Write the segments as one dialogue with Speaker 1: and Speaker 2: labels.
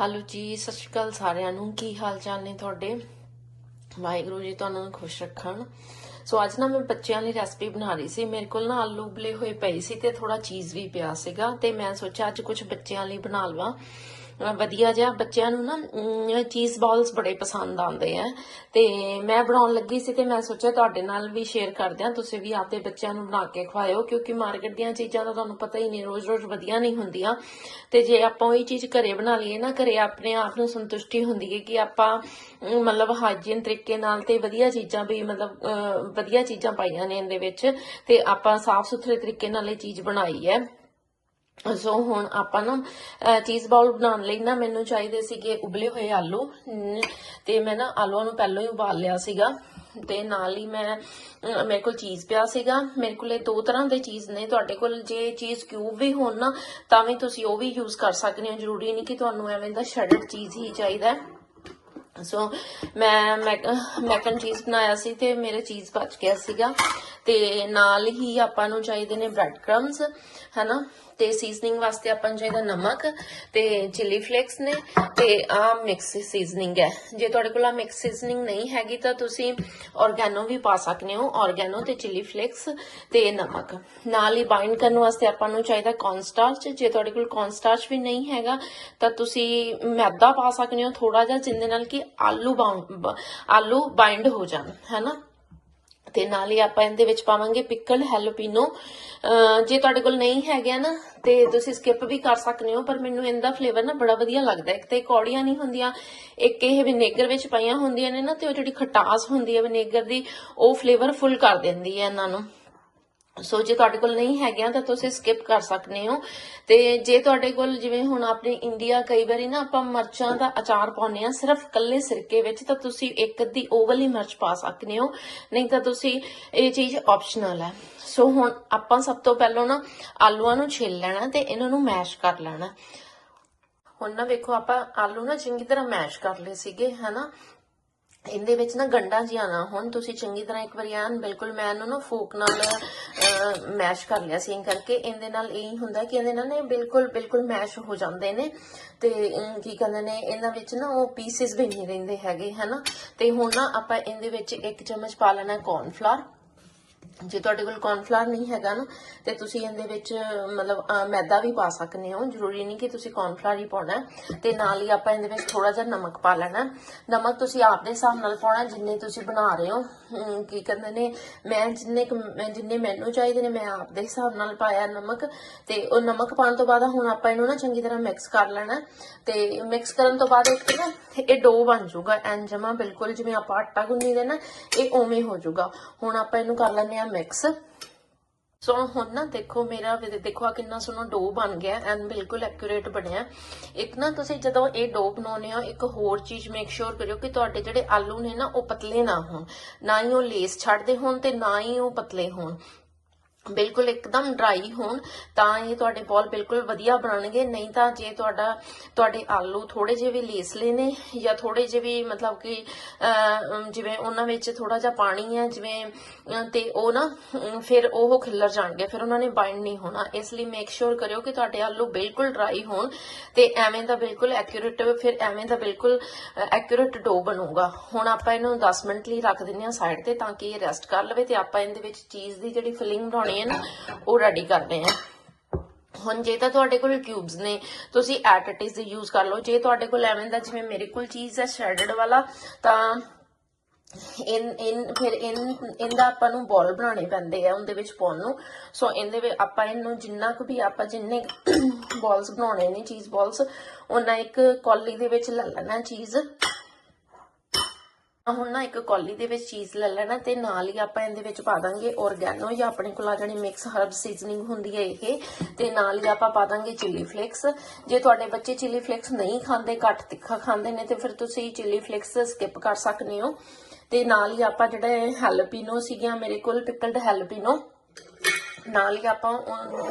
Speaker 1: Hello ਜੀ, ਸਤਿ ਸ਼੍ਰੀ ਅਕਾਲ ਸਾਰਿਆਂ ਨੂੰ। ਕੀ ਹਾਲ ਚਾਲ ਨੇ ਤੁਹਾਡੇ? ਵਾਹਿਗੁਰੂ ਜੀ ਤੁਹਾਨੂੰ ਖੁਸ਼ ਰੱਖਣ। ਸੋ ਅੱਜ ਨਾ ਮੈਂ ਬੱਚਿਆਂ ਲਈ ਰੈਸਪੀ ਬਣਾ ਰਹੀ ਸੀ। ਮੇਰੇ ਕੋਲ ਨਾ ਆਲੂ ਉਬਲੇ ਹੋਏ ਪਏ ਸੀ ਤੇ ਥੋੜਾ ਚੀਜ਼ ਵੀ ਪਿਆ ਸੀਗਾ ਤੇ ਮੈਂ ਸੋਚਿਆ ਅੱਜ ਕੁਝ ਬੱਚਿਆਂ ਲਈ ਬਣਾ ਲਵਾਂ। ਵਧੀਆ ਜਿਹਾ ਬੱਚਿਆਂ ਨੂੰ ਨਾ ਚੀਜ਼ ਬਾਲਸ ਬੜੇ ਪਸੰਦ ਆਉਂਦੇ ਆ। ਤੇ ਮੈਂ ਬਣਾਉਣ ਲੱਗੀ ਸੀ ਤੇ ਮੈਂ ਸੋਚਿਆ ਤੁਹਾਡੇ ਨਾਲ ਵੀ ਸ਼ੇਅਰ ਕਰ ਦਿਆਂ ਤੁਸੀਂ ਵੀ ਆਪਦੇ ਬੱਚਿਆਂ ਨੂੰ ਬਣਾ ਕੇ ਖਵਾਇਓ, ਕਿਉਂਕਿ ਮਾਰਕੀਟ ਦੀਆਂ ਚੀਜ਼ਾਂ ਤਾਂ ਤੁਹਾਨੂੰ ਪਤਾ ਹੀ ਨਹੀਂ ਰੋਜ਼-ਰੋਜ਼ ਵਧੀਆ ਨਹੀਂ ਹੁੰਦੀਆਂ। ਤੇ ਜੇ ਆਪਾਂ ਉਹੀ ਚੀਜ਼ ਘਰੇ ਬਣਾ ਲਈਏ ਨਾ, ਘਰੇ ਆਪਣੇ ਆਪ ਨੂੰ ਸੰਤੁਸ਼ਟੀ ਹੁੰਦੀ ਹੈ ਕਿ ਆਪਾਂ ਮਤਲਬ ਹਾਈਜੀਨ ਤਰੀਕੇ ਨਾਲ ਤੇ ਵਧੀਆ ਚੀਜ਼ਾਂ ਵੀ ਮਤਲਬ ਵਧੀਆ ਚੀਜ਼ਾਂ ਪਾਈਆਂ ਨੇ ਇਹਦੇ ਵਿੱਚ, ਤੇ ਆਪਾਂ ਸਾਫ਼ ਸੁਥਰੇ ਤਰੀਕੇ ਨਾਲ ਇਹ ਚੀਜ਼ ਬਣਾਈ ਹੈ। ਸੋ ਹੁਣ ਆਪਾਂ ਨਾ ਚੀਜ਼ ਬਾਲ ਬਣਾਉਣ ਲਈ ਨਾ ਮੈਨੂੰ ਚਾਹੀਦੇ ਸੀਗੇ ਉਬਲੇ ਹੋਏ ਆਲੂ ਹਮ, ਤੇ ਮੈਂ ਨਾ ਆਲੂਆਂ ਨੂੰ ਪਹਿਲਾਂ ਹੀ ਉਬਾਲ ਲਿਆ ਸੀਗਾ ਤੇ ਨਾਲ ਹੀ ਮੈਂ ਮੇਰੇ ਕੋਲ ਚੀਜ਼ ਪਿਆ ਸੀਗਾ। ਮੇਰੇ ਕੋਲ ਇਹ ਦੋ ਤਰ੍ਹਾਂ ਦੇ ਚੀਜ਼ ਨੇ। ਤੁਹਾਡੇ ਕੋਲ ਜੇ ਚੀਜ਼ ਕਿਊਬ ਵੀ ਹੋਣ ਨਾ ਤਾਂ ਵੀ ਤੁਸੀਂ ਉਹ ਵੀ ਯੂਜ਼ ਕਰ ਸਕਦੇ ਹੋ। ਜ਼ਰੂਰੀ ਨਹੀਂ ਕਿ ਤੁਹਾਨੂੰ ਐਵੇਂ ਦਾ ਸ਼ਰਟ ਚੀਜ਼ ਹੀ ਚਾਹੀਦਾ। ਸੋ ਮੈਂ ਮੈਕਨ ਚੀਜ਼ ਬਣਾਇਆ ਸੀ ਤੇ ਮੇਰੇ ਚੀਜ਼ ਬਚ ਗਿਆ ਸੀਗਾ। ਤੇ ਨਾਲ ਹੀ ਆਪਾਂ ਨੂੰ ਚਾਹੀਦੇ ਨੇ ਬ੍ਰੈਡ ਕ੍ਰਮਸ ਹਨਾ? ਤੇ ਸੀਜ਼ਨਿੰਗ ਵਾਸਤੇ ਆਪਾਂ ਨੂੰ ਚਾਹੀਦਾ ਨਮਕ ਤੇ ਚਿੱਲੀ ਫਲੇਕਸ ਨੇ, ਤੇ ਆ ਮਿਕਸ ਸੀਜ਼ਨਿੰਗ ਹੈ। ਜੇ ਤੁਹਾਡੇ ਕੋਲ ਆ ਮਿਕਸ ਸੀਜ਼ਨਿੰਗ ਨਹੀਂ ਹੈਗੀ ਤਾਂ ਤੁਸੀਂ ਔਰਗੈਨੋ ਵੀ ਪਾ ਸਕਦੇ ਹੋ ਔਰਗੈਨੋ ਤੇ ਚਿੱਲੀ ਫਲੇਕਸ ਤੇ ਨਮਕ। ਨਾਲ ਹੀ ਬਾਈਂਡ ਕਰਨ ਵਾਸਤੇ ਆਪਾਂ ਨੂੰ ਚਾਹੀਦਾ ਕੌਨਸਟਾਰਚ ਜੇ ਤੁਹਾਡੇ ਕੋਲ ਕੌਨਸਟਾਰਚ ਵੀ ਨਹੀਂ ਹੈਗਾ, ਤਾਂ ਤੁਸੀਂ ਮੈਦਾ ਪਾ ਸਕਦੇ ਹੋ ਥੋੜਾ ਜਿਹਾ, ਜਿੰਦੇ ਨਾਲ ਕਿ ਆਲੂ ਬਾਉਂਡ ਆਲੂ ਬਾਈਂਡ ਹੋ ਜਾਣ, ਹੈਨਾ? ਤੇ ਨਾਲ ਹੀ ਆਪਾਂ ਇਹਦੇ ਵਿੱਚ ਪਾਵਾਂਗੇ ਪਿਕਲ ਹੈਲੋਪੀਨੋ। ਜੇ ਤੁਹਾਡੇ ਕੋਲ ਨਹੀਂ ਹੈਗਾ ਨਾ, ਤੇ ਤੁਸੀਂ ਸਕਿਪ ਵੀ ਕਰ ਸਕਦੇ ਹੋ, ਪਰ ਮੈਨੂੰ ਇਹਦਾ ਫਲੇਵਰ ਨਾ ਬੜਾ ਵਧੀਆ ਲੱਗਦਾ। ਹੈ ਇੱਕ ਤੇ ਕੌੜੀਆਂ ਨਹੀਂ ਹੁੰਦੀਆਂ, ਇੱਕ ਇਹ ਵਿਨੇਗਰ ਵਿੱਚ ਪਈਆਂ ਹੁੰਦੀਆਂ ਨੇ ਨਾ, ਤੇ ਉਹ ਜਿਹੜੀ ਖਟਾਸ ਹੁੰਦੀ ਹੈ ਵਿਨੇਗਰ ਦੀ, ਉਹ ਫਲੇਵਰ ਫੁੱਲ ਕਰ ਦਿੰਦੀ ਹੈ ਇਹਨਾਂ ਨੂੰ। ਸੋ ਜੇ ਤੁਹਾਡੇ ਕੋਲ ਨਹੀਂ ਹੈਗੀਆਂ ਤਾਂ ਤੁਸੀਂ ਸਕਿਪ ਕਰ ਸਕਦੇ ਹੋ। ਤੇ ਜੇ ਤੁਹਾਡੇ ਕੋਲ ਜਿਵੇਂ ਹੁਣ ਆਪਣੇ ਇੰਡੀਆ ਕਈ ਵਾਰੀ ਨਾ ਆਪਾਂ ਮਿਰਚਾਂ ਦਾ ਅਚਾਰ ਪਾਉਂਦੇ ਆ ਸਿਰਫ ਕੱਲੇ ਸਿਰਕੇ ਵਿੱਚ, ਤਾਂ ਤੁਸੀਂ ਇੱਕ ਅੱਧੀ ਉਹ ਮਿਰਚ ਪਾ ਸਕਦੇ ਹੋ। ਨਹੀਂ ਤਾਂ ਤੁਸੀਂ ਇਹ ਚੀਜ਼ ਆਪਸ਼ਨਲ ਹੈ। ਸੋ ਹੁਣ ਆਪਾਂ ਸਭ ਤੋਂ ਪਹਿਲਾਂ ਨਾ ਆਲੂਆਂ ਨੂੰ ਛਿੱਲ ਲੈਣਾ ਤੇ ਇਹਨਾਂ ਨੂੰ ਮੈਸ਼ ਕਰ ਲੈਣਾ। ਹੁਣ ਨਾ ਵੇਖੋ ਆਪਾਂ ਆਲੂ ਨਾ ਚੰਗੀ ਤਰ੍ਹਾਂ ਮੈਸ਼ ਕਰ ਲਏ ਸੀਗੇ, ਹਨਾ? ਇਹਦੇ ਵਿੱਚ ਨਾ ਗੰਡਾ ਜਿਹਾ ਨਾ ਹੁਣ, ਤੁਸੀਂ ਚੰਗੀ ਤਰ੍ਹਾਂ ਇੱਕ ਵਾਰੀ ਐਨ ਬਿਲਕੁਲ ਮੈਂ ਇਹਨੂੰ ਨਾ ਫੋਕ ਨਾਲ ਮੈਸ਼ ਕਰ ਲਿਆ ਸੀ, ਕਰਕੇ ਇਹਦੇ ਨਾਲ ਇਹ ਹੁੰਦਾ ਕਿ ਇਹਦੇ ਨਾਲ ਨੇ ਬਿਲਕੁਲ ਬਿਲਕੁਲ ਮੈਸ਼ ਹੋ ਜਾਂਦੇ ਨੇ। ਤੇ ਕੀ ਕਹਿੰਦੇ ਨੇ, ਇਹਨਾਂ ਵਿੱਚ ਨਾ ਉਹ ਪੀਸਿਸ ਵੀ ਨਹੀਂ ਰਹਿੰਦੇ ਹੈਗੇ, ਹਨਾ? ਤੇ ਹੁਣ ਨਾ ਆਪਾਂ ਇਹਦੇ ਵਿੱਚ ਇੱਕ ਚਮਚ ਪਾ ਲੈਣਾ ਕੌਰਨਫਲਾਰ ਜੇ ਤੁਹਾਡੇ ਕੋਲ ਕੌਰਨਫਲਾਰ ਨਹੀਂ ਹੈਗਾ ਨਾ, ਤੇ ਤੁਸੀਂ ਇਹਦੇ ਵਿੱਚ, ਮਤਲਬ ਮੈਦਾ ਵੀ ਪਾ ਸਕਦੇ ਹੋ। ਜ਼ਰੂਰੀ ਨਹੀਂ ਕਿ ਤੁਸੀਂ ਕੌਰਨਫਲਾਰ ਹੀ ਪਾਉਣਾ ਤੇ ਨਾਲ ਹੀ ਆਪਾਂ ਇਹਦੇ ਵਿੱਚ ਥੋੜਾ ਜਿਹਾ ਨਮਕ ਪਾ ਲੈਣਾ ਨਮਕ ਤੁਸੀਂ ਆਪਦੇ ਹਿਸਾਬ ਨਾਲ ਪਾਉਣਾ ਜਿੰਨੇ ਤੁਸੀਂ ਬਣਾ ਰਹੇ ਹੋ। ਕੀ ਕਹਿੰਦੇ ਨੇ, ਮੈਂ ਜਿੰਨੇ ਜਿੰਨੇ ਮੈਨੂੰ ਚਾਹੀਦੇ ਨੇ, ਮੈਂ ਆਪਦੇ ਹਿਸਾਬ ਨਾਲ ਪਾਇਆ ਨਮਕ ਤੇ ਉਹ ਨਮਕ ਪਾਉਣ ਤੋਂ ਬਾਅਦ ਹੁਣ ਆਪਾਂ ਇਹਨੂੰ ਨਾ ਚੰਗੀ ਤਰ੍ਹਾਂ ਮਿਕਸ ਕਰ ਲੈਣਾ। ਤੇ ਮਿਕਸ ਕਰਨ ਤੋਂ ਬਾਅਦ ਇੱਕ ਨਾ ਇਹ ਡੋ ਬਣ ਜਾਊਗਾ, ਐਨ ਜਮਾ ਬਿਲਕੁਲ ਜਿਵੇਂ ਆਪਾਂ ਆਟਾ ਗੁੰਨੀ ਦੇ ਨਾ, ਇਹ ਉਵੇਂ ਹੋ ਜਾਊਗਾ। ਹੁਣ ਆਪਾਂ ਇਹਨੂੰ ਕਰ ਲੈਂਦੇ ਆ ਮਿਕਸ ਸੋ ਹੁਣ ਨਾ ਦੇਖੋ, ਮੇਰਾ ਦੇਖੋ ਆ ਕਿੰਨਾ ਸੋਹਣਾ ਡੋ ਬਣ ਗਿਆ ਐਨ ਬਿਲਕੁਲ ਐਕੂਰੇਟ ਬਣਿਆ। ਇੱਕ ਨਾ ਤੁਸੀਂ ਜਦੋਂ ਇਹ ਡੋ ਬਣਾਉਨੇ ਹੋ, ਇੱਕ ਹੋਰ ਚੀਜ਼ ਮੇਕ ਸ਼ੋਰ ਕਰਿਓ ਕਿ ਤੁਹਾਡੇ ਜਿਹੜੇ ਆਲੂ ਨੇ ਨਾ, ਉਹ ਪਤਲੇ ਨਾ ਹੋਣ। ਨਾ ਹੀ ਉਹ ਲੇਸ ਛੱਡਦੇ ਹੋਣ ਤੇ ਨਾ ਹੀ ਉਹ ਪਤਲੇ ਹੋਣ। ਬਿਲਕੁਲ ਇੱਕਦਮ ਡਰਾਈ ਹੋਣ ਤਾਂ ਇਹ ਤੁਹਾਡੇ ਬੋਲ ਬਿਲਕੁਲ ਵਧੀਆ ਬਣਨਗੇ। ਨਹੀਂ ਤਾਂ ਜੇ ਤੁਹਾਡਾ ਤੁਹਾਡੇ ਆਲੂ ਥੋੜੇ ਜਿਹੇ ਵੀ ਲੇਸਲੇ ਨੇ ਜਾਂ ਥੋੜੇ ਜਿਹੇ ਵੀ ਮਤਲਬ ਕਿ ਜਿਵੇਂ ਉਹਨਾਂ ਵਿੱਚ ਥੋੜਾ ਜਿਹਾ ਪਾਣੀ ਹੈ ਜਿਵੇਂ ਅਹ, ਤੇ ਉਹ ਨਾ ਫਿਰ ਉਹ ਖਿਲਰ ਜਾਣਗੇ ਫਿਰ ਉਹਨਾਂ ਨੇ ਬਾਈਂਡ ਨਹੀਂ ਹੋਣਾ। ਇਸ ਲਈ ਮੇਕ ਸ਼ੋਰ ਕਰਿਓ ਕਿ ਤੁਹਾਡੇ ਆਲੂ ਬਿਲਕੁਲ ਡਰਾਈ ਹੋਣ ਤੇ ਐਵੇਂ ਦਾ ਬਿਲਕੁਲ ਐਕਿਊਰੇਟ ਫਿਰ ਐਵੇਂ ਦਾ ਬਿਲਕੁਲ ਐਕਿਊਰੇਟ ਡੋ ਬਣੂਗਾ। ਹੁਣ ਆਪਾਂ ਇਹਨੂੰ 10 ਮਿੰਟ ਲਈ ਰੱਖ ਦਿੰਨੇ ਆ ਸਾਈਡ ਤੇ ਤਾਂ ਕਿ ਇਹ ਰੈਸਟ ਕਰ ਲਵੇ ਤੇ ਆਪਾਂ ਇਹਦੇ ਵਿੱਚ ਚੀਜ਼ ਦੀ ਜਿਹੜੀ ਫਿਲਿੰਗ ਬਣਾਉਣੀ ਹੈ ਨਾ, ਉਹ ਰੈਡੀ ਕਰਦੇ ਆ। ਹੁਣ ਜੇ ਤਾਂ ਤੁਹਾਡੇ ਕੋਲ ਕਿਊਬਸ ਨੇ, ਤੁਸੀਂ ਐਟ ਇਟ ਇਜ਼ ਯੂਜ਼ ਕਰ ਲਓ। ਜੇ ਤੁਹਾਡੇ ਕੋਲ ਐਵੇਂ ਦਾ ਜਿਵੇਂ ਮੇਰੇ ਕੋਲ ਚੀਜ਼ ਹੈ ਸ਼੍ਰੈਡਡ ਵਾਲਾ, ਤਾਂ ਇਨ ਇਨ, ਫਿਰ ਇਨ, ਇਹਦਾ ਆਪਾਂ ਨੂੰ ਬੋਲ ਬਣਾਉਣੇ ਪੈਂਦੇ ਆ ਉਹਦੇ ਵਿੱਚ ਪਾਉਣ ਨੂੰ। ਸੋ ਇਹਦੇ ਵਿੱਚ ਆਪਾਂ ਇਹਨੂੰ ਜਿੰਨਾ ਕੁ ਵੀ ਆਪਾਂ ਜਿੰਨੇ ਬੋਲਸ ਬਣਾਉਣੇ ਨੇ ਚੀਜ਼ ਬੋਲਸ ਉਹਨਾਂ ਇੱਕ ਕੌਲੀ ਦੇ ਵਿੱਚ ਲੈ ਲੈਣਾ ਚੀਜ਼ ਹੁਣ ਨਾ ਇੱਕ ਕੌਲੀ ਦੇ ਵਿੱਚ ਚੀਜ਼ ਲੈ ਲੈਣਾ ਤੇ ਨਾਲ ਹੀ ਆਪਾਂ ਇਹਦੇ ਵਿੱਚ ਪਾ ਦਾਂਗੇ ਔਰਗੈਨੋ ਜਾਂ ਆਪਣੇ ਕੋਲ ਆ ਜਾਣੀ ਮਿਕਸ ਹਰਬ ਸੀਜ਼ਨਿੰਗ ਹੁੰਦੀ ਹੈ ਇਹ, ਤੇ ਨਾਲ ਹੀ ਆਪਾਂ ਪਾ ਦਾਂਗੇ ਚਿੱਲੀ ਫਲੇਕਸ ਜੇ ਤੁਹਾਡੇ ਬੱਚੇ ਚਿੱਲੀ ਫਲੇਕਸ ਨਹੀਂ ਖਾਂਦੇ, ਘੱਟ ਤਿੱਖਾ ਖਾਂਦੇ ਨੇ, ਤੇ ਫਿਰ ਤੁਸੀਂ ਚਿੱਲੀ ਫਲੇਕਸ ਸਕਿਪ ਕਰ ਸਕਦੇ ਹੋ। ਤੇ ਨਾਲ ਹੀ ਆਪਾਂ ਜਿਹੜਾ ਹੈਲਪੀਨੋ ਸੀਗੀਆਂ, ਮੇਰੇ ਕੋਲ ਪਿਕਲਡ ਹੈਲਪੀਨੋ ਨਾਲ ਹੀ ਆਪਾਂ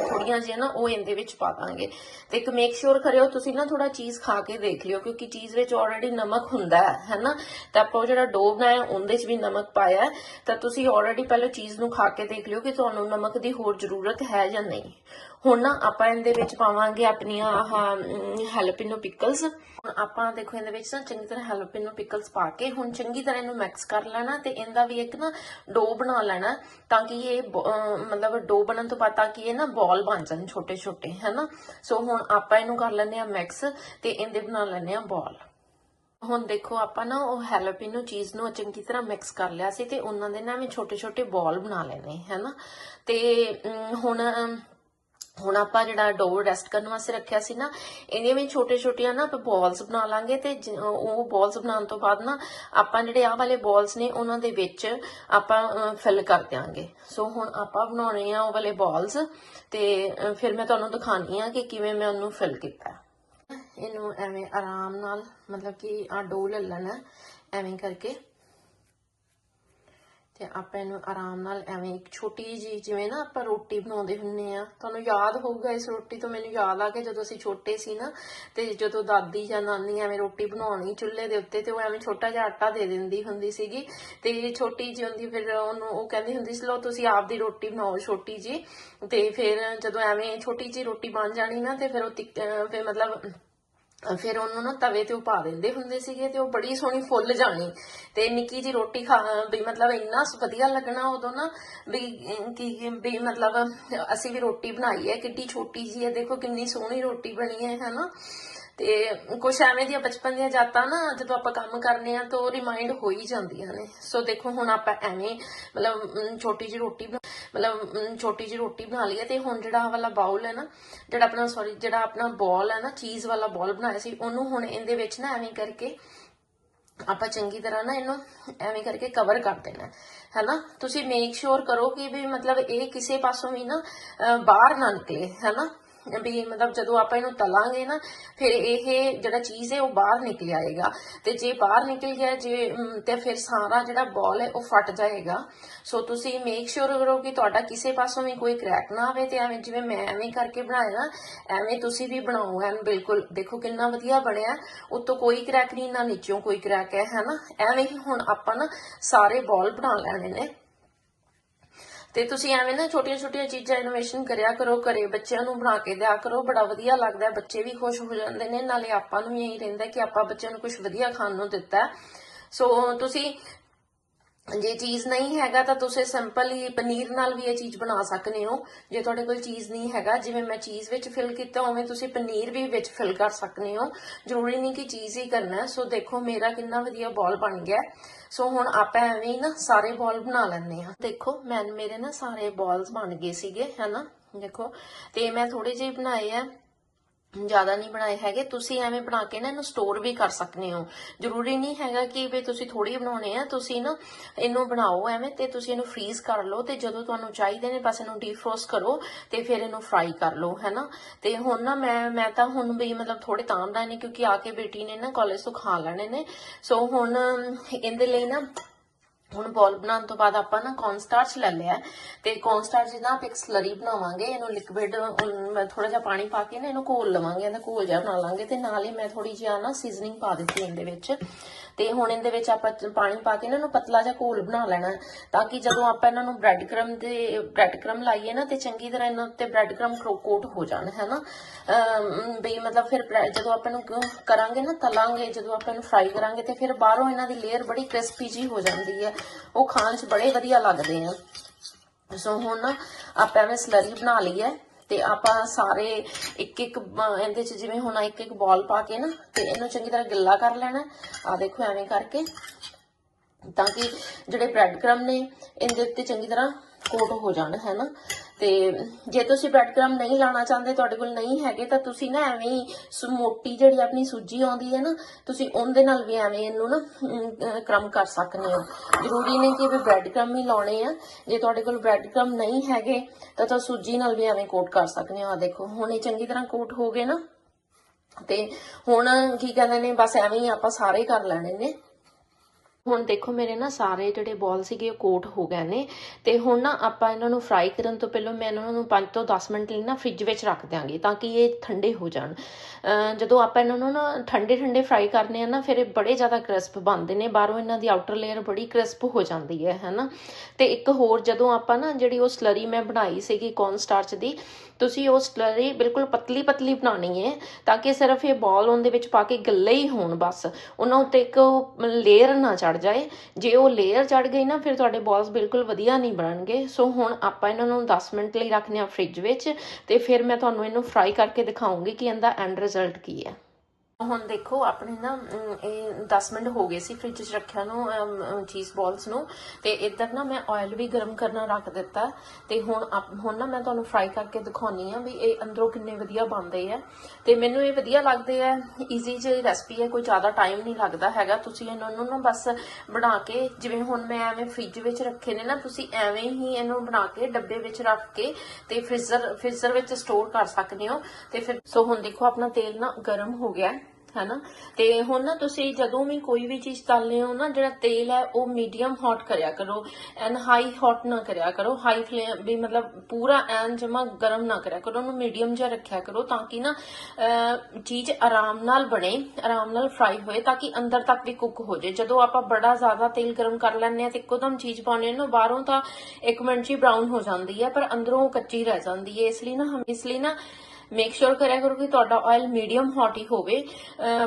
Speaker 1: ਥੋੜੀਆਂ ਜਿਹੀਆਂ ਨਾ ਉਹ ਇਹਦੇ ਵਿੱਚ ਪਾ ਦਾਂਗੇ। ਤੇ ਇੱਕ ਮੇਕ ਸ਼ੋਰ ਕਰਿਓ ਤੁਸੀਂ ਨਾ ਥੋੜਾ ਚੀਜ਼ ਖਾ ਕੇ ਦੇਖ ਲਿਓ, ਕਿਉਂਕਿ ਚੀਜ਼ ਵਿੱਚ ਆਲਰੇਡੀ ਨਮਕ ਹੁੰਦਾ ਹੈ, ਹੈਨਾ? ਤਾਂ ਆਪਾਂ ਉਹ ਜਿਹੜਾ ਡੋ ਬਣਾਇਆ, ਉਹਦੇ 'ਚ ਵੀ ਨਮਕ ਪਾਇਆ ਤਾਂ ਤੁਸੀਂ ਆਲਰੇਡੀ ਪਹਿਲਾਂ ਚੀਜ਼ ਨੂੰ ਖਾ ਕੇ ਦੇਖ ਲਿਓ ਕਿ ਤੁਹਾਨੂੰ ਨਮਕ ਦੀ ਹੋਰ ਜ਼ਰੂਰਤ ਹੈ ਜਾਂ ਨਹੀਂ। ਹੁਣ ਨਾ ਆਪਾਂ ਇਹਦੇ ਵਿੱਚ ਪਾਵਾਂਗੇ ਆਪਣੀਆਂ ਆਹ ਹੈਲਪੀਨੋ ਪਿਕਲਸ ਹੁਣ ਆਪਾਂ ਦੇਖੋ ਇਹਦੇ ਵਿੱਚ ਨਾ ਚੰਗੀ ਤਰ੍ਹਾਂ ਹੈਲਪੀਨੋ ਪਿਕਲਸ ਪਾ ਕੇ ਹੁਣ ਚੰਗੀ ਤਰ੍ਹਾਂ ਇਹਨੂੰ ਮਿਕਸ ਕਰ ਲੈਣਾ ਤੇ ਇਹਦਾ ਵੀ ਇੱਕ ਨਾ ਡੋ ਬਣਾ ਲੈਣਾ ਤਾਂ ਕਿ ਇਹ ਬ- ਮਤਲਬ ਡੋ ਬਣਨ ਤੋਂ ਬਾਅਦ ਤਾਂ ਕਿ ਇਹ ਨਾ ਬਾਲ ਬਣ ਜਾਣ ਛੋਟੇ ਛੋਟੇ ਹੈਨਾ? ਸੋ ਹੁਣ ਆਪਾਂ ਇਹਨੂੰ ਕਰ ਲੈਂਦੇ ਆ ਮਿਕਸ ਤੇ ਇਹਦੇ ਬਣਾ ਲੈਂਦੇ ਆ ਬਾਲ ਹੁਣ ਦੇਖੋ ਆਪਾਂ ਨਾ ਉਹ ਹੈਲਪੀਨੋ ਚੀਜ਼ ਨੂੰ ਚੰਗੀ ਤਰ੍ਹਾਂ ਮਿਕਸ ਕਰ ਲਿਆ ਸੀ ਤੇ ਉਹਨਾਂ ਦੇ ਨਾ ਐਵੇਂ ਛੋਟੇ ਛੋਟੇ ਬਾਲ ਬਣਾ ਲੈਣੇ, ਹੈਨਾ? ਤੇ ਹੁਣ ਹੁਣ ਆਪਾਂ ਜਿਹੜਾ ਡੋ ਰੈਸਟ ਕਰਨ ਵਾਸਤੇ ਰੱਖਿਆ ਸੀ ਨਾ, ਇਹਦੇ ਵਿੱਚ ਛੋਟੇ ਛੋਟੀਆਂ ਨਾ ਆਪਾਂ ਬਾਲਸ ਬਣਾ ਲਾਂਗੇ ਤੇ ਜ- ਉਹ ਬਾਲਸ ਬਣਾਉਣ ਤੋਂ ਬਾਅਦ ਨਾ ਆਪਾਂ ਜਿਹੜੇ ਆਹ ਵਾਲੇ ਬਾਲਸ ਨੇ ਉਹਨਾਂ ਦੇ ਵਿੱਚ ਆਪਾਂ ਫਿਲ ਕਰ ਦਿਆਂਗੇ। ਸੋ ਹੁਣ ਆਪਾਂ ਬਣਾਉਣੇ ਆ ਉਹ ਵਾਲੇ ਬਾਲਸ ਤੇ ਫਿਰ ਮੈਂ ਤੁਹਾਨੂੰ ਦਿਖਾਣੀ ਆ ਕਿ ਕਿਵੇਂ ਮੈਂ ਉਹਨੂੰ ਫਿਲ ਕੀਤਾ। ਇਹਨੂੰ ਐਵੇਂ ਆਰਾਮ ਨਾਲ, ਮਤਲਬ ਕਿ ਆ ਡੋ ਲੈ ਲੈਣਾ, ਐਵੇਂ ਕਰਕੇ। ਤੇ ਆਪਾਂ ਇਹਨੂੰ ਆਰਾਮ ਨਾਲ ਐਵੇਂ ਇੱਕ ਛੋਟੀ ਜੀ ਜਿਵੇਂ ਨਾ ਆਪਾਂ ਰੋਟੀ ਬਣਾਉਂਦੇ ਹੁੰਨੇ ਆ। ਤੁਹਾਨੂੰ ਯਾਦ ਹੋਊਗਾ ਇਸ ਰੋਟੀ ਤੋਂ ਮੈਨੂੰ ਯਾਦ ਆ ਕਿ ਜਦੋਂ ਅਸੀਂ ਛੋਟੇ ਸੀ ਨਾ ਤੇ ਜਦੋਂ ਦਾਦੀ ਜਾਂ ਨਾਨੀ ਐਵੇਂ ਰੋਟੀ ਬਣਾਉਣੀ ਚੁੱਲ੍ਹੇ ਦੇ ਉੱਤੇ ਤੇ ਉਹ ਐਵੇਂ ਛੋਟਾ ਜਿਹਾ ਆਟਾ ਦੇ ਦਿੰਦੀ ਹੁੰਦੀ ਸੀਗੀ ਤੇ ਛੋਟੀ ਜਿਹੀ ਹੁੰਦੀ ਫਿਰ ਉਹਨੂੰ ਉਹ ਕਹਿੰਦੀ ਹੁੰਦੀ ਸੀ ਲੋ ਤੁਸੀਂ ਆਪ ਦੀ ਰੋਟੀ ਬਣਾਓ ਛੋਟੀ ਜੀ ਤੇ ਫਿਰ ਜਦੋਂ ਐਵੇਂ ਛੋਟੀ ਜੀ ਰੋਟੀ ਬਣ ਜਾਣੀ ਨਾ ਤੇ ਫਿਰ ਉਹ ਤਿੱਕ- ਫਿਰ ਮਤਲਬ ਫਿਰ ਉਹਨੂੰ ਨਾ ਤਵੇ ਤੇ ਉਹ ਪਾ ਦਿੰਦੇ ਹੁੰਦੇ ਸੀਗੇ ਤੇ ਉਹ ਬੜੀ ਸੋਹਣੀ ਫੁੱਲ ਜਾਣੀ। ਤੇ ਨਿੱਕੀ ਜੀ ਰੋਟੀ ਖਾ, ਵੀ ਮਤਲਬ ਇੰਨਾ ਵਧੀਆ ਲੱਗਣਾ ਉਦੋਂ ਨਾ, ਵੀ ਕੀ, ਵੀ ਮਤਲਬ ਅਸੀਂ ਵੀ ਰੋਟੀ ਬਣਾਈ ਹੈ, ਕਿੱਡੀ ਛੋਟੀ ਜੀ ਹੈ, ਦੇਖੋ ਕਿੰਨੀ ਸੋਹਣੀ ਰੋਟੀ ਬਣੀ ਹੈ, ਹਨਾ? ਤੇ ਕੁਛ ਐਵੇਂ ਦੀਆਂ ਬਚਪਨ ਦੀਆਂ ਯਾਦਾਂ ਨਾ ਜਦੋਂ ਆਪਾਂ ਕੰਮ ਕਰਨੇ ਆ ਤਾਂ ਉਹ ਰਿਮਾਈਂਡ ਹੋ ਹੀ ਜਾਂਦੀਆਂ ਨੇ। ਸੋ ਦੇਖੋ, ਹੁਣ ਆਪਾਂ ਐਵੇਂ ਮਤਲਬ ਛੋਟੀ ਜਿਹੀ ਰੋਟੀ ਮਤਲਬ ਛੋਟੀ ਜਿਹੀ ਰੋਟੀ ਬਣਾ ਲਈ ਤੇ ਹੁਣ ਜਿਹੜਾ ਵਾਲਾ ਬਾਉਲ ਹੈ ਨਾ, ਜਿਹੜਾ ਆਪਣਾ ਸੌਰੀ ਜਿਹੜਾ ਆਪਣਾ ਬਾਲ ਹੈ ਨਾ ਚੀਜ਼ ਵਾਲਾ ਬੋਲ ਬਣਾਇਆ ਸੀ, ਉਹਨੂੰ ਹੁਣ ਇਹਦੇ ਵਿੱਚ ਨਾ ਐਵੇਂ ਕਰਕੇ ਆਪਾਂ ਚੰਗੀ ਤਰ੍ਹਾਂ ਨਾ ਇਹਨੂੰ ਐਵੇਂ ਕਰਕੇ ਕਵਰ ਕਰ ਦੇਣਾ ਹੈਨਾ? ਤੁਸੀਂ ਮੇਕ ਸ਼ੋਰ ਕਰੋ ਕਿ ਵੀ ਮਤਲਬ ਇਹ ਕਿਸੇ ਪਾਸੋਂ ਵੀ ਨਾ ਬਾਹਰ ਨਾ ਨਿਕਲੇ, ਹੈਨਾ? ਵੀ ਮਤਲਬ ਜਦੋਂ ਆਪਾਂ ਇਹਨੂੰ ਤਲਾਂਗੇ ਨਾ ਫਿਰ ਇਹ ਜਿਹੜਾ ਚੀਜ਼ ਹੈ ਉਹ ਬਾਹਰ ਨਿਕਲ ਆਏਗਾ। ਤੇ ਜੇ ਬਾਹਰ ਨਿਕਲ ਗਿਆ ਜੇ ਅਮ, ਤੇ ਫਿਰ ਸਾਰਾ ਜਿਹੜਾ ਬਾਲ ਹੈ ਉਹ ਫਟ ਜਾਏਗਾ। ਸੋ ਤੁਸੀਂ ਮੇਕ ਸ਼ੋਰ ਕਰੋ ਕਿ ਤੁਹਾਡਾ ਕਿਸੇ ਪਾਸੋਂ ਵੀ ਕੋਈ ਕ੍ਰੈਕ ਨਾ ਆਵੇ ਤੇ ਐਵੇਂ ਜਿਵੇਂ ਮੈਂ ਐਵੇਂ ਕਰਕੇ ਬਣਾਇਆ ਨਾ ਐਵੇਂ ਤੁਸੀਂ ਵੀ ਬਣਾਓ। ਐਨ ਬਿਲਕੁਲ ਦੇਖੋ ਕਿੰਨਾ ਵਧੀਆ ਬਣਿਆ। ਉੱਤੋਂ ਕੋਈ ਕ੍ਰੈਕ ਨਹੀਂ ਨਾ ਨੀਚੋਂ ਕੋਈ ਕ੍ਰੈਕ ਹੈ ਹੈਨਾ? ਐਵੇਂ ਹੀ ਹੁਣ ਆਪਾਂ ਨਾ ਸਾਰੇ ਬਾਲ ਬਣਾ ਲੈਣੇ ਨੇ। ਤੇ ਤੁਸੀਂ ਐਵੇਂ ਨਾ ਛੋਟੀਆਂ ਛੋਟੀਆਂ ਚੀਜ਼ਾਂ ਇਨੋਵੇਸ਼ਨ ਕਰਿਆ ਕਰੋ ਘਰੇ ਬੱਚਿਆਂ ਨੂੰ ਬਣਾ ਕੇ ਦਿਆ ਕਰੋ ਬੜਾ ਵਧੀਆ ਲੱਗਦਾ ਹੈ, ਬੱਚੇ ਵੀ ਖੁਸ਼ ਹੋ ਜਾਂਦੇ ਨੇ ਨਾਲੇ ਆਪਾਂ ਨੂੰ ਵੀ ਇਹੀ ਰਹਿੰਦਾ ਕਿ ਆਪਾਂ ਬੱਚਿਆਂ ਨੂੰ ਕੁਝ ਵਧੀਆ ਖਾਣ ਨੂੰ ਦਿੱਤਾ ਸੋ ਤੁਸੀਂ ਜੇ ਚੀਜ਼ ਨਹੀਂ ਹੈਗਾ ਤਾਂ ਤੁਸੀਂ ਸਿੰਪਲ ਹੀ ਪਨੀਰ ਨਾਲ ਵੀ ਇਹ ਚੀਜ਼ ਬਣਾ ਸਕਦੇ ਹੋ। ਜੇ ਤੁਹਾਡੇ ਕੋਲ ਚੀਜ਼ ਨਹੀਂ ਹੈਗਾ, ਜਿਵੇਂ ਮੈਂ ਚੀਜ਼ ਵਿੱਚ ਫਿਲ ਕੀਤਾ, ਉਵੇਂ ਤੁਸੀਂ ਪਨੀਰ ਵੀ ਵਿੱਚ ਫਿਲ ਕਰ ਸਕਦੇ ਹੋ। ਜ਼ਰੂਰੀ ਨਹੀਂ ਕਿ ਚੀਜ਼ ਹੀ ਕਰਨਾ ਸੋ ਦੇਖੋ, ਮੇਰਾ ਕਿੰਨਾ ਵਧੀਆ ਬਾਲ ਬਣ ਗਿਆ ਸੋ ਹੁਣ ਆਪਾਂ ਐਵੇਂ ਹੀ ਨਾ ਸਾਰੇ ਬਾਲ ਬਣਾ ਲੈਣੇ ਆ ਦੇਖੋ, ਮੈਂ, ਮੇਰੇ ਨਾ ਸਾਰੇ ਬਾਲਸ ਬਣ ਗਏ ਸੀਗੇ ਹਨਾ ਦੇਖੋ, ਤੇ ਮੈਂ ਥੋੜੇ ਜਿਹੇ ਬਣਾਏ ਆ। ਜ਼ਿਆਦਾ ਨਹੀਂ ਬਣਾਏ ਹੈਗੇ, ਤੁਸੀਂ ਐਵੇਂ ਬਣਾ ਕੇ ਨਾ ਇਹਨੂੰ ਸਟੋਰ ਵੀ ਕਰ ਸਕਦੇ ਹੋ। ਜ਼ਰੂਰੀ ਨਹੀਂ ਹੈਗਾ ਕਿ ਵੀ ਤੁਸੀਂ ਥੋੜੀ ਬਣਾਉਣੇ ਆ, ਤੁਸੀਂ ਨਾ ਇਹਨੂੰ ਬਣਾਓ ਐਵੇਂ ਤੇ ਤੁਸੀਂ ਇਹਨੂੰ ਫ੍ਰੀਜ਼ ਕਰ ਲਓ ਤੇ ਜਦੋਂ ਤੁਹਾਨੂੰ ਚਾਹੀਦੇ ਨੇ ਬਸ ਇਹਨੂੰ ਡੀਫਰੋਸਟ ਕਰੋ ਤੇ ਫਿਰ ਇਹਨੂੰ ਫਰਾਈ ਕਰ ਲਓ, ਹੈਨਾ? ਤੇ ਹੁਣ ਨਾ ਮੈਂ ਮੈਂ ਤਾਂ ਹੁਣ ਵੀ ਮਤਲਬ ਥੋੜੇ ਤਾਂ ਬਣਾਏ ਨੇ ਕਿਉਂਕਿ ਆ ਕੇ ਬੇਟੀ ਨੇ ਨਾ ਕਾਲਜ ਤੋਂ ਖਾ ਲੈਣੇ ਨੇ। ਸੋ ਹੁਣ ਇਹਦੇ ਲਈ ਨਾ ਹੁਣ ਬੋਲ ਬਣਾਉਣ ਤੋਂ ਬਾਅਦ ਆਪਾਂ ਨਾ ਕੌਰਨ ਸਟਾਰਚ ਲੈ ਲਿਆ ਤੇ ਕੌਰਨ ਸਟਾਰਚ ਦਾ ਆਪਾਂ ਇੱਕ ਸਲਰੀ ਬਣਾਵਾਂਗੇ, ਇਹਨੂੰ ਲਿਕਵਿਡ ਮੈਂ ਥੋੜਾ ਜਿਹਾ ਪਾਣੀ ਪਾ ਕੇ ਨਾ ਇਹਨੂੰ ਘੋਲ ਲਵਾਂਗੇ, ਇਹਦਾ ਘੋਲ ਜਿਹਾ ਬਣਾ ਲਾਂਗੇ ਤੇ ਨਾਲ ਹੀ ਮੈਂ ਥੋੜੀ ਜਿਹਾ ਨਾ ਸੀਜ਼ਨਿੰਗ ਪਾ ਦਿੱਤੀ ਇਹਦੇ ਵਿੱਚ। ਤੇ ਹੁਣ ਇਹਦੇ ਵਿੱਚ ਆਪਾਂ ਪਾਣੀ ਪਾ ਕੇ ਨਾ ਇਹਨੂੰ ਪਤਲਾ ਜਿਹਾ ਘੋਲ ਬਣਾ ਲੈਣਾ ਤਾਂ ਕਿ ਜਦੋਂ ਆਪਾਂ ਇਹਨਾਂ ਨੂੰ ਬ੍ਰੈਡ ਕ੍ਰਮ ਦੇ ਬ੍ਰੈਡ ਕ੍ਰਮ ਲਾਈਏ ਨਾ ਤੇ ਚੰਗੀ ਤਰ੍ਹਾਂ ਇਹਨਾਂ ਉੱਤੇ ਬ੍ਰੈਡ ਕ੍ਰਮ ਕੋਟ ਹੋ ਜਾਣ ਹੈਨਾ? ਅਮ, ਵੀ ਮਤਲਬ ਫਿਰ bread- ਜਦੋਂ ਆਪਾਂ ਇਹਨੂੰ ਕਰਾਂਗੇ ਨਾ ਤਲਾਂਗੇ ਜਦੋਂ ਆਪਾਂ ਇਹਨੂੰ ਫਰਾਈ ਕਰਾਂਗੇ ਤੇ ਫਿਰ ਬਾਹਰੋਂ ਇਹਨਾਂ ਦੀ ਲੇਅਰ ਬੜੀ ਕ੍ਰਿਸਪੀ ਜੀ ਹੋ ਜਾਂਦੀ ਹੈ। ਉਹ ਖਾਣ 'ਚ ਬੜੇ ਵਧੀਆ ਲੱਗਦੇ ਆ। ਸੋ ਹੁਣ ਨਾ ਆਪਾਂ ਐਵੇਂ ਸਲਰੀ ਬਣਾ ਲਈ ਹੈ। ਤੇ ਆਪਾਂ ਸਾਰੇ ਇੱਕ ਇੱਕ ਬ- ਇਹਦੇ ਚ ਜਿਵੇਂ ਹੁਣ ਇੱਕ ਇੱਕ ਬਾਲ ਪਾ ਕੇ ਨਾ, ਤੇ ਇਹਨੂੰ ਚੰਗੀ ਤਰ੍ਹਾਂ ਗਿੱਲਾ ਕਰ ਲੈਣਾ। ਆ ਦੇਖੋ ਐਵੇਂ ਕਰਕੇ। ਤਾਂ ਕਿ ਜਿਹੜੇ ਬ੍ਰੈਡ ਕ੍ਰਮ ਨੇ, ਇਹਦੇ ਉੱਤੇ ਚੰਗੀ ਤਰ੍ਹਾਂ ਕੋਟ ਹੋ ਜਾਣ, ਹੈ ਨਾ? ਤੇ ਜੇ ਤੁਸੀਂ ਬ੍ਰੈਡ ਕ੍ਰਮ ਨਹੀਂ ਲਾਣਾ ਚਾਹੁੰਦੇ, ਤੁਹਾਡੇ ਕੋਲ ਨਹੀਂ ਹੈਗੇ, ਤਾਂ ਤੁਸੀਂ ਨਾ ਐਵੇਂ ਹੀ ਮੋਟੀ ਜਿਹੜੀ ਆਪਣੀ ਸੂਜੀ ਆਉਂਦੀ ਹੈ ਨਾ, ਤੁਸੀਂ ਉਹਦੇ ਨਾਲ ਵੀ ਐਵੇਂ ਇਹਨੂੰ ਨਾ ਕ੍ਰਮ ਕਰ ਸਕਦੇ ਹੋ। ਜ਼ਰੂਰੀ ਨਹੀਂ ਕਿ ਵੀ ਬ੍ਰੈਡ ਕ੍ਰਮ ਹੀ ਲਾਉਣੇ ਆ। ਜੇ ਤੁਹਾਡੇ ਕੋਲ ਬ੍ਰੈਡ ਕ੍ਰਮ ਨਹੀਂ ਹੈਗੇ, ਤਾਂ ਤੁਸੀਂ ਸੂਜੀ ਨਾਲ ਵੀ ਐਵੇਂ ਕੋਟ ਕਰ ਸਕਦੇ ਹੋ। ਆ ਦੇਖੋ, ਹੁਣ ਇਹ ਚੰਗੀ ਤਰ੍ਹਾਂ ਕੋਟ ਹੋ ਗਏ ਨਾ। ਤੇ ਹੁਣ ਕੀ ਕਹਿੰਦੇ ਨੇ, ਬਸ ਐਵੇਂ ਹੀ ਆਪਾਂ ਸਾਰੇ ਕਰ ਲੈਣੇ ਨੇ। ਹੁਣ ਦੇਖੋ ਮੇਰੇ ਨਾ ਸਾਰੇ ਜਿਹੜੇ ਬੋਲ ਸੀਗੇ ਉਹ ਕੋਟ ਹੋ ਗਏ ਨੇ ਤੇ ਹੁਣ ਨਾ ਆਪਾਂ ਇਹਨਾਂ ਨੂੰ ਫਰਾਈ ਕਰਨ ਤੋਂ ਪਹਿਲਾਂ ਮੈਂ ਇਹਨਾਂ ਨੂੰ 5 ਤੋਂ 10 ਮਿੰਟ ਲਈ ਨਾ ਫ੍ਰਿਜ ਵਿੱਚ ਰੱਖ ਦਿਆਂਗੀ ਤਾਂ ਕਿ ਇਹ ਠੰਡੇ ਹੋ ਜਾਣ। ਜਦੋਂ ਆਪਾਂ ਇਹਨਾਂ ਨੂੰ ਨਾ ਠੰਡੇ ਠੰਡੇ ਫਰਾਈ ਕਰਨੇ ਆ ਨਾ ਫਿਰ ਇਹ ਬੜੇ ਜ਼ਿਆਦਾ ਕ੍ਰਿਸਪ ਬਣਦੇ ਨੇ, ਬਾਹਰੋਂ ਇਹਨਾਂ ਦੀ ਆਊਟਰ ਲੇਅਰ ਬੜੀ ਕ੍ਰਿਸਪ ਹੋ ਜਾਂਦੀ ਹੈ, ਹੈਨਾ? ਤੇ ਇੱਕ ਹੋਰ ਜਦੋਂ ਆਪਾਂ ਨਾ ਜਿਹੜੀ ਉਹ ਸਲਰੀ ਮੈਂ ਬਣਾਈ ਸੀਗੀ ਕੌਰਨ ਸਟਾਰਚ ਦੀ, ਤੁਸੀਂ ਉਹ ਸਲਰੀ ਬਿਲਕੁਲ ਪਤਲੀ ਪਤਲੀ ਬਣਾਉਣੀ ਹੈ ਤਾਂ ਕਿ ਸਿਰਫ ਇਹ ਬੋਲ ਉਹਦੇ ਵਿੱਚ ਪਾ ਕੇ ਗੱਲੇ ਹੀ ਹੋਣ ਬਸ। ਉਹਨਾਂ ਉੱਤੇ ਇੱਕ ਲੇਅਰ ਨਾ ਚੜ ਚੜ ਜਾਏ। ਜੇ ਉਹ ਲੇਅਰ ਚੜ ਗਈ ਨਾ, ਫਿਰ ਤੁਹਾਡੇ ਬਾਲਸ ਬਿਲਕੁਲ ਵਧੀਆ ਨਹੀਂ ਬਣਨਗੇ। ਸੋ ਹੁਣ ਆਪਾਂ ਇਹਨਾਂ ਨੂੰ 10 ਮਿੰਟ ਲਈ ਰੱਖਨੇ ਆ ਫ੍ਰਿਜ ਵਿੱਚ ਤੇ ਫਿਰ ਮੈਂ ਤੁਹਾਨੂੰ ਇਹਨੂੰ ਫਰਾਈ ਕਰਕੇ ਦਿਖਾਉਂਗੀ ਕਿ ਇਹਦਾ ਐਂਡ ਰਿਜ਼ਲਟ ਕੀ ਹੈ। ਹੁਣ ਦੇਖੋ, ਆਪਣੇ ਨਾ ਇਹ 10 ਮਿੰਟ ਹੋ ਗਏ ਸੀ ਫ੍ਰਿਜ 'ਚ ਰੱਖਿਆ ਨੂੰ ਚੀਜ਼ ਬਾਲਸ ਨੂੰ। ਤੇ ਇੱਧਰ ਨਾ ਮੈਂ ਆਇਲ ਵੀ ਗਰਮ ਕਰਨਾ ਰੱਖ ਦਿੱਤਾ। ਤੇ ਹੁਣ ਆਪ- ਹੁਣ ਨਾ ਮੈਂ ਤੁਹਾਨੂੰ ਫਰਾਈ ਕਰਕੇ ਦਿਖਾਉਣੀ ਆ ਵੀ ਇਹ ਅੰਦਰੋਂ ਕਿੰਨੇ ਵਧੀਆ ਬਣਦੇ ਆ। ਤੇ ਮੈਨੂੰ ਇਹ ਵਧੀਆ ਲੱਗਦੇ ਆ। ਈਜ਼ੀ ਜਿਹੀ ਰੈਸਪੀ ਹੈ ਕੋਈ ਜ਼ਿਆਦਾ ਟਾਈਮ ਨਹੀਂ ਲੱਗਦਾ ਹੈਗਾ। ਤੁਸੀਂ ਇਹਨਾਂ ਨੂੰ ਨਾ ਬਸ ਬਣਾ ਕੇ, ਜਿਵੇਂ ਹੁਣ ਮੈਂ ਐਵੇਂ ਫ੍ਰਿਜ ਵਿੱਚ ਰੱਖੇ ਨੇ ਨਾ, ਤੁਸੀਂ ਐਵੇਂ ਹੀ ਇਹਨੂੰ ਬਣਾ ਕੇ ਡੱਬੇ ਵਿੱਚ ਰੱਖ ਕੇ ਤੇ ਫ੍ਰੀਜ਼ਰ ਫ੍ਰੀਜ਼ਰ ਵਿੱਚ ਸਟੋਰ ਕਰ ਸਕਦੇ ਹੋ। ਤੇ ਫਿਰ, ਸੋ ਹੁਣ ਦੇਖੋ, ਆਪਣਾ ਤੇਲ ਨਾ ਗਰਮ ਹੋ ਗਿਆ। ਹੈਨਾ? ਤੇ ਹੁਣ ਨਾ ਤੁਸੀਂ ਜਦੋਂ ਵੀ ਕੋਈ ਵੀ ਚੀਜ਼ ਤਲਨੇ ਹੋ ਨਾ, ਜਿਹੜਾ ਤੇਲ ਹੈ ਉਹ ਮੀਡੀਅਮ ਹੌਟ ਕਰਿਆ ਕਰੋ ਐਨ ਹਾਈ ਹੌਟ ਨਾ ਕਰਿਆ ਕਰੋ। ਹਾਈ ਫਲੇਮ ਵੀ ਮਤਲਬ ਪੂਰਾ ਐਨ ਜਮਾ ਗਰਮ ਨਾ ਕਰਿਆ ਕਰੋ, ਉਹਨੂੰ ਮੀਡੀਅਮ ਜਿਹਾ ਰੱਖਿਆ ਕਰੋ ਤਾਂ ਕਿ ਨਾ ਚੀਜ਼ ਆਰਾਮ ਨਾਲ ਬਣੇ, ਆਰਾਮ ਨਾਲ ਫਰਾਈ ਹੋਏ ਤਾਂ ਕਿ ਅੰਦਰ ਤੱਕ ਵੀ ਕੁੱਕ ਹੋ ਜਾਏ। ਜਦੋਂ ਆਪਾਂ ਬੜਾ ਜ਼ਿਆਦਾ ਤੇਲ ਗਰਮ ਕਰ ਲੈਂਦੇ ਆ ਤੇ ਇੱਕੋਦਮ ਚੀਜ਼ ਪਾਉਣੇ ਨਾ, ਬਾਹਰੋਂ ਤਾਂ ਇੱਕ ਮਿੰਟ 'ਚ ਹੀ ਬ੍ਰਾਊਨ ਹੋ ਜਾਂਦੀ ਹੈ, ਪਰ ਅੰਦਰੋਂ ਕੱਚੀ ਰਹਿ ਜਾਂਦੀ ਹੈ। ਇਸ ਲਈ ਨਾ ਹਮ ਇਸ ਲਈ ਨਾ ਮੇਕ ਸ਼ੋਰ ਕਰਿਆ ਕਰੋ ਕਿ ਤੁਹਾਡਾ ਆਇਲ ਮੀਡੀਅਮ ਹੌਟ ਹੀ ਹੋਵੇ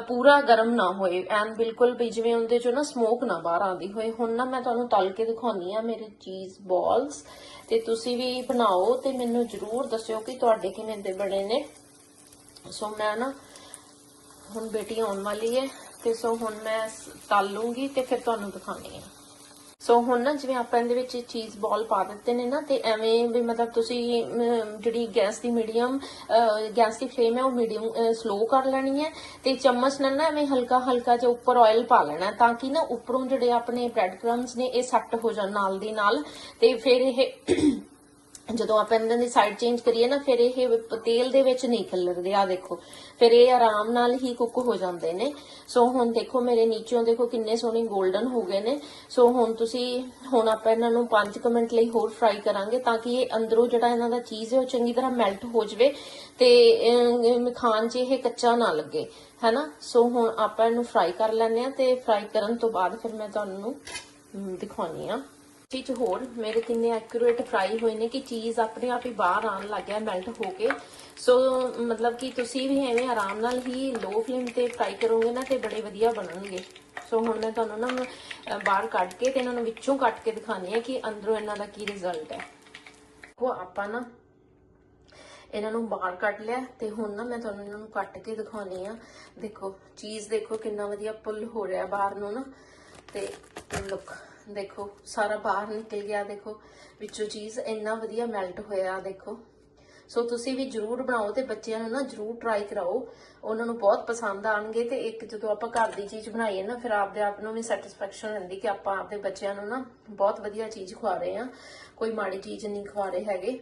Speaker 1: ਪੂਰਾ ਗਰਮ ਨਾ ਹੋਏ ਐਨ ਬਿਲਕੁਲ ਵੀ ਜਿਵੇਂ ਉਹਦੇ ਚੋਂ ਨਾ ਸਮੋਕ ਨਾ ਬਾਹਰ ਆਉਂਦੀ ਹੋਏ। ਹੁਣ ਨਾ ਮੈਂ ਤੁਹਾਨੂੰ ਤਲ ਕੇ ਦਿਖਾਉਣੀ ਆ ਮੇਰੇ ਚੀਜ਼ ਬਾਲਸ ਤੇ ਤੁਸੀਂ ਵੀ ਬਣਾਓ ਤੇ ਮੈਨੂੰ ਜਰੂਰ ਦੱਸਿਓ ਕਿ ਤੁਹਾਡੇ ਕਿਵੇਂ ਦੇ ਬਣੇ ਨੇ। ਸੋ ਮੈਂ ਨਾ ਹੁਣ ਬੇਟੀ ਆਉਣ ਵਾਲੀ ਹੈ, ਤੇ ਸੋ ਹੁਣ ਮੈਂ ਸ- ਤਲ ਲੂੰਗੀ ਤੇ ਫਿਰ ਤੁਹਾਨੂੰ ਦਿਖਾਉਣੀ ਆ। ਸੋ ਹੁਣ ਨਾ ਜਿਵੇਂ ਆਪਾਂ ਇਹਦੇ ਵਿੱਚ ਚੀਜ਼ ਬਾਲ ਪਾ ਦਿੱਤੇ ਨੇ ਨਾ, ਤੇ ਐਵੇਂ ਵੀ ਮਤਲਬ ਤੁਸੀਂ ਜਿਹੜੀ ਗੈਸ ਦੀ ਮੀਡੀਅਮ ਗੈਸ ਦੀ ਫਲੇਮ ਹੈ, ਉਹ ਮੀਡੀਅਮ ਸਲੋ ਕਰ ਲੈਣੀ ਹੈ ਤੇ ਚਮਚ ਨਾਲ ਨਾ ਐਵੇਂ ਹਲਕਾ ਹਲਕਾ ਜਿਹਾ ਉੱਪਰ ਆਇਲ ਪਾ ਲੈਣਾ ਤਾਂ ਕਿ ਨਾ ਉੱਪਰੋਂ ਜਿਹੜੇ ਆਪਣੇ ਬ੍ਰੈਡ ਕ੍ਰਮਸ ਨੇ, ਇਹ ਸੱਟ ਹੋ ਜਾਣ ਨਾਲ ਦੀ ਨਾਲ ਤੇ ਫਿਰ ਇਹ ਜਦੋਂ ਆਪਾਂ ਇਹਨਾਂ ਦੀ ਸਾਈਡ ਚੇਂਜ ਕਰੀਏ ਨਾ ਫਿਰ ਇਹ ਤੇਲ ਦੇ ਵਿੱਚ ਨਹੀਂ ਖਿਲਰਦੇ। ਆ ਦੇਖੋ ਫਿਰ ਇਹ ਆਰਾਮ ਨਾਲ ਹੀ ਕੁੱਕ ਹੋ ਜਾਂਦੇ ਨੇ। ਸੋ ਹੁਣ ਦੇਖੋ ਮੇਰੇ ਨੀਚੋਂ ਦੇਖੋ ਕਿੰਨੇ ਸੋਹਣੇ 골ਡਨ ਹੋ ਗਏ ਨੇ। ਸੋ ਹੁਣ ਤੁਸੀਂ ਹੁਣ ਆਪਾਂ ਇਹਨਾਂ ਨੂੰ 5 ਮਿੰਟ ਲਈ ਹੋਰ ਫਰਾਈ ਕਰਾਂਗੇ ਤਾਂ ਕਿ ਇਹ ਅੰਦਰੋਂ ਜਿਹੜਾ ਇਹਨਾਂ ਦਾ ਚੀਜ਼ ਹੈ ਉਹ ਚੰਗੀ ਤਰ੍ਹਾਂ ਮੈਲਟ ਹੋ ਜਾਵੇ ਤੇ ਅਮ, ਖਾਣ 'ਚ ਇਹ ਕੱਚਾ ਨਾ ਲੱਗੇ ਹੈਨਾ? ਸੋ ਹੁਣ ਆਪਾਂ ਇਹਨੂੰ ਫਰਾਈ ਕਰ ਲੈਂਦੇ ਆ ਤੇ ਫਰਾਈ ਕਰਨ ਤੋਂ ਬਾਅਦ ਫਿਰ ਮੈਂ ਤੁਹਾਨੂੰ ਦਿਖਾਉਣੀ ਆ ਚੀਜ਼ ਹੋਰ ਮੇਰੇ ਕਿੰਨੇ ਐਕੂਰੇਟ ਫਰਾਈ ਹੋਏ ਨੇ ਕਿ ਚੀਜ਼ ਆਪਣੇ ਆਪ ਹੀ ਬਾਹਰ ਆਉਣ ਲੱਗ ਗਿਆ ਮੈਲਟ ਹੋ ਕੇ। ਸੋ ਮਤਲਬ ਕਿ ਤੁਸੀਂ ਵੀ ਐਵੇਂ ਆਰਾਮ ਨਾਲ ਹੀ ਲੋ ਫਲੇਮ ਤੇ ਫਰਾਈ ਕਰੋਗੇ ਨਾ ਤੇ ਬੜੇ ਵਧੀਆ ਬਣਨਗੇ। ਸੋ ਹੁਣ ਮੈਂ ਤੁਹਾਨੂੰ ਨਾ ਬਾਹਰ ਕੱਢ ਕੇ ਤੇ ਇਹਨਾਂ ਨੂੰ ਵਿੱਚੋਂ ਕੱਟ ਕੇ ਦਿਖਾਣੀ ਹੈ ਕਿ ਅੰਦਰੋਂ ਇਹਨਾਂ ਦਾ ਕੀ ਰਿਜ਼ਲਟ ਹੈ। ਉਹ ਆਪਾਂ ਨਾ ਇਹਨਾਂ ਨੂੰ ਬਾਹਰ ਕੱਢ ਲਿਆ ਤੇ ਹੁਣ ਨਾ ਮੈਂ ਤੁਹਾਨੂੰ ਇਹਨਾਂ ਨੂੰ ਕੱਟ ਕੇ ਦਿਖਾਉਣੀ ਆ ਦੇਖੋ, ਚੀਜ਼ ਦੇਖੋ ਕਿੰਨਾ ਵਧੀਆ ਪੁੱਲ ਹੋ ਰਿਹਾ ਬਾਹਰ ਨੂੰ ਨਾ। ਤੇ ਲੁੱਕ ਦੇਖੋ, ਸਾਰਾ ਬਾਹਰ ਨਿਕਲ ਗਿਆ, ਦੇਖੋ, ਵਿੱਚੋਂ ਚੀਜ਼ ਇੰਨਾ ਵਧੀਆ ਮੈਲਟ ਹੋਇਆ, ਦੇਖੋ। ਸੋ ਤੁਸੀਂ ਵੀ ਜਰੂਰ ਬਣਾਓ ਤੇ ਬੱਚਿਆਂ ਨੂੰ ਨਾ ਜਰੂਰ ਟਰਾਈ ਕਰਾਓ। ਉਹਨਾਂ ਨੂੰ ਬਹੁਤ ਪਸੰਦ ਆਣਗੇ ਤੇ ਇੱਕ ਜਦੋਂ ਆਪਾਂ ਘਰ ਦੀ ਚੀਜ਼ ਬਣਾਈਏ ਨਾ, ਫਿਰ ਆਪਦੇ ਆਪ ਨੂੰ ਵੀ ਸੈਟੀਸਫੈਕਸ਼ਨ ਰਹਿੰਦੀ ਕਿ ਆਪਾਂ ਆਪਦੇ ਬੱਚਿਆਂ ਨੂੰ ਨਾ ਬਹੁਤ ਵਧੀਆ ਚੀਜ਼ ਖਵਾ ਰਹੇ ਆ ਕੋਈ ਮਾੜੀ ਚੀਜ਼ ਨਹੀਂ ਖਵਾ ਰਹੇ ਹੈਗੇ।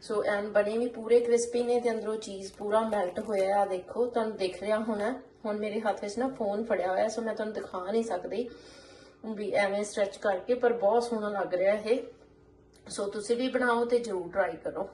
Speaker 1: ਸੋ ਐਨ ਬਣੇ ਵੀ ਪੂਰੇ ਕ੍ਰਿਸਪੀ ਨੇ ਤੇ ਅੰਦਰੋਂ ਚੀਜ਼ ਪੂਰਾ ਮੈਲਟ ਹੋਇਆ ਆ, ਦੇਖੋ। ਤੁਹਾਨੂੰ ਦਿਖ ਰਿਹਾ ਹੋਣਾ, ਹੁਣ ਮੇਰੇ ਹੱਥ ਵਿੱਚ ਨਾ ਫੋਨ ਫੜਿਆ ਹੋਇਆ ਸੋ ਮੈਂ ਤੁਹਾਨੂੰ ਦਿਖਾ ਨਹੀਂ ਸਕਦੀ। ਵੀ ਐਵੇਂ ਸਟ੍ਰੈਚ ਕਰਕੇ, ਪਰ ਬਹੁਤ ਸੋਹਣਾ ਲੱਗ ਰਿਹਾ ਇਹ। ਸੋ ਤੁਸੀਂ ਵੀ ਬਣਾਓ ਤੇ ਜਰੂਰ ਟਰਾਈ ਕਰੋ।